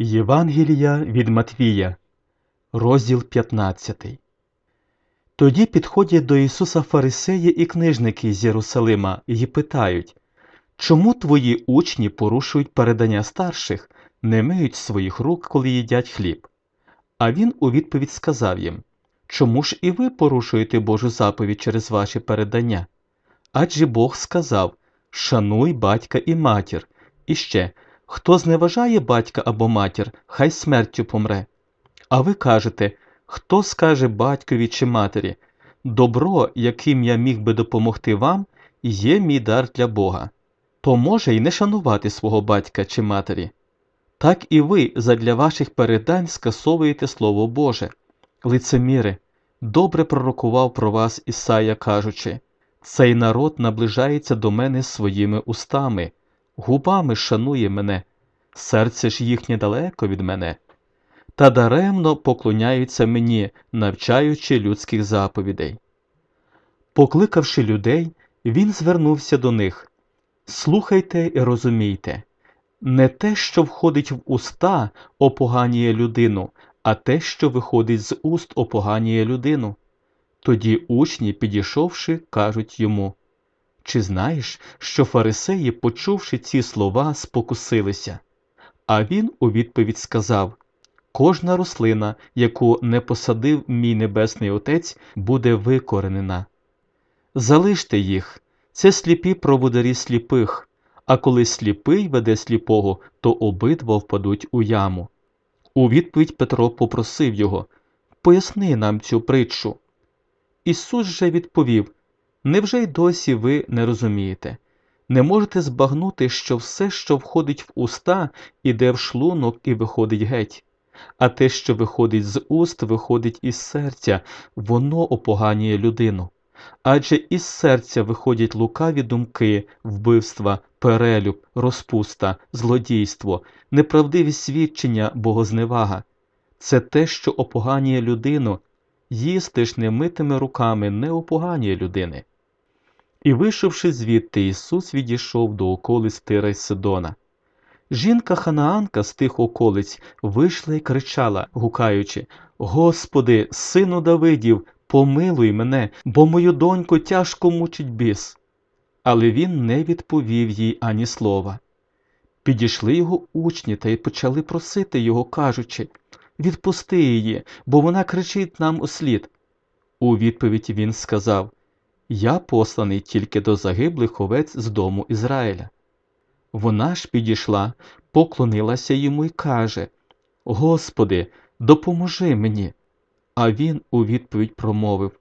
Євангелія від Матвія, розділ 15. Тоді підходять до Ісуса фарисеї і книжники з Єрусалима і питають, чому твої учні порушують передання старших, не миють своїх рук, коли їдять хліб? А він у відповідь сказав їм, чому ж і ви порушуєте Божу заповідь через ваші передання? Адже Бог сказав Шануй батька і матір, і ще хто зневажає батька або матір, хай смертю помре. А ви кажете, хто скаже батькові чи матері, добро, яким я міг би допомогти вам, є мій дар для Бога, то може й не шанувати свого батька чи матері. Так і ви задля ваших передань скасовуєте Слово Боже. Лицеміри, добре пророкував про вас Ісая, кажучи, цей народ наближається до мене своїми устами, губами шанує мене, серце ж їхнє далеко від мене, та даремно поклоняються мені, навчаючи людських заповідей. Покликавши людей, він звернувся до них Слухайте і розумійте, не те, що входить в уста, опоганює людину, а те, що виходить з уст, опоганює людину. Тоді учні, підійшовши, кажуть йому Чи знаєш, що фарисеї, почувши ці слова, спокусилися? А він у відповідь сказав Кожна рослина, яку не посадив мій небесний отець, буде викоренена. Залиште їх, це сліпі проводарі сліпих, а коли сліпий веде сліпого, то обидва впадуть у яму. У відповідь Петро попросив його Поясни нам цю притчу. Ісус же відповів Невже й досі ви не розумієте? Не можете збагнути, що все, що входить в уста, іде в шлунок і виходить геть, а те, що виходить з уст, виходить із серця, воно опоганює людину. Адже із серця виходять лукаві думки, вбивства, перелюб, розпуста, злодійство, неправдиві свідчення, богозневага. Це те, що опоганює людину, їсти ж немитими руками не опоганює людини. І, вийшовши звідти, Ісус відійшов до околиць Тира й Сидона. Жінка ханаанка з тих околиць вийшла і кричала, гукаючи Господи, сину Давидів, помилуй мене, бо мою доньку тяжко мучить біс. Але він не відповів їй ані слова. Підійшли його учні та й почали просити його, кажучи Відпусти її, бо вона кричить нам услід. У відповідь він сказав Я посланий тільки до загиблих овець з дому Ізраїля. Вона ж підійшла, поклонилася йому й каже Господи, допоможи мені. А він у відповідь промовив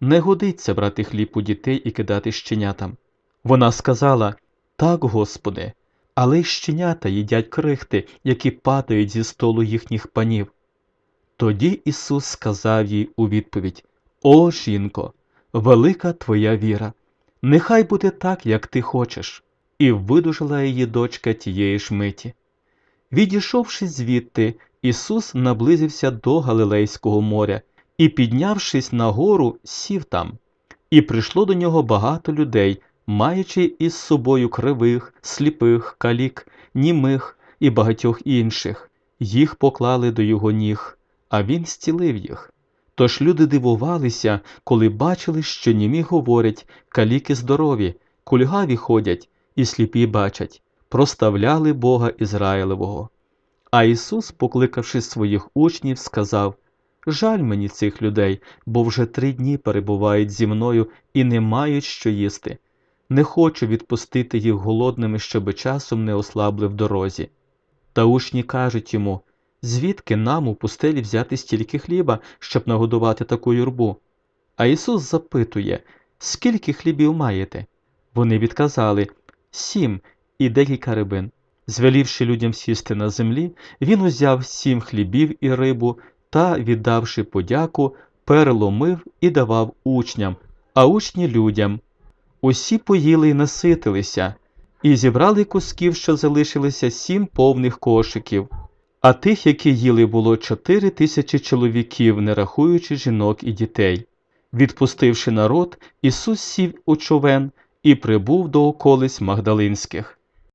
Не годиться брати хліб у дітей і кидати щенятам. Вона сказала Так, Господи, але й щенята їдять крихти, які падають зі столу їхніх панів. Тоді Ісус сказав їй у відповідь О, жінко, велика твоя віра, нехай буде так, як ти хочеш, і видужила її дочка тієї ж миті. Відійшовши звідти, Ісус наблизився до Галилейського моря і, піднявшись на гору, сів там, і прийшло до нього багато людей, маючи із собою кривих, сліпих, калік, німих і багатьох інших. Їх поклали до його ніг, а він зцілив їх. Тож люди дивувалися, коли бачили, що німі говорять, каліки здорові, кульгаві ходять і сліпі бачать, проставляли Бога Ізраїлевого. А Ісус, покликавши своїх учнів, сказав Жаль мені цих людей, бо вже три дні перебувають зі мною і не мають що їсти. Не хочу відпустити їх голодними, щоби часом не ослабли в дорозі. Та учні кажуть йому звідки нам у пустелі взяти стільки хліба, щоб нагодувати таку юрбу? А Ісус запитує Скільки хлібів маєте? Вони відказали Сім і декілька рибин. Звелівши людям сісти на землі, він узяв сім хлібів і рибу та, віддавши подяку, переломив і давав учням, а учні людям. Усі поїли й наситилися, і зібрали кусків, що залишилися сім повних кошиків, а тих, які їли, було чотири тисячі чоловіків, не рахуючи жінок і дітей. Відпустивши народ, Ісус сів у човен і прибув до околиць Магдалинських.